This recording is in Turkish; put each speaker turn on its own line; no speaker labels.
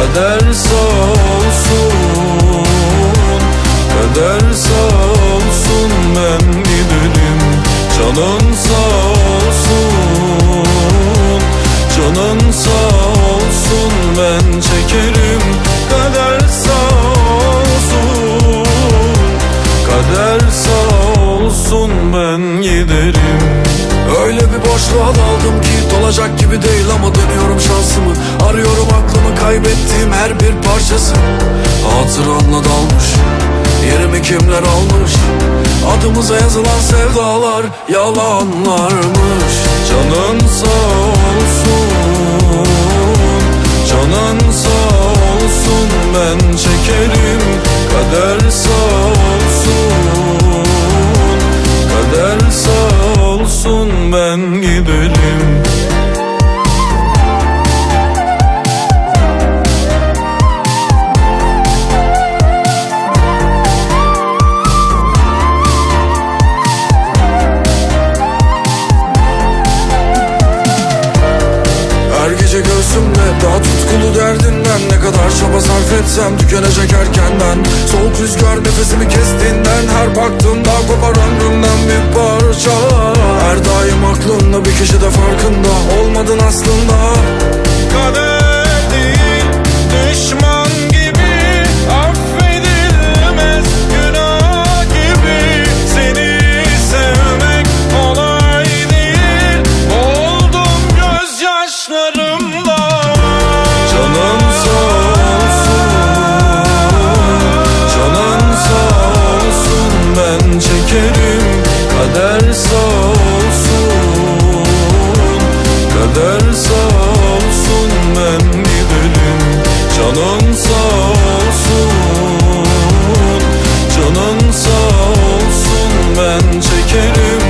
Kader sağ olsun Kader sağ olsun ben giderim Canın sağ olsun Canın sağ olsun ben çekerim. Kader sağ olsun Kader sağ olsun ben giderim. Öyle bir boşluğa daldım ki dolacak gibi değil ama dönüyorum şansımı. Arıyorum aklımı kaybettiğim her bir parçası. Hatıranla dalmış Yerimi kimler almış? Adımıza yazılan sevdalar yalanlarmış. Canın sağ olsun Canın sağ olsun. Ben çekerim Kader sağ olsun kadar çaba sarf etsem tükenecek erkenden. Soğuk rüzgar nefesimi kestiğinden Her baktığımda kopar ömrümden bir parça. Her daim aklımda bir kişi de farkında. Olmadın aslında ben çekerim Kader sağ olsun. Kader sağ olsun ben giderim. Canın sağ olsun. Canın sağ olsun ben çekerim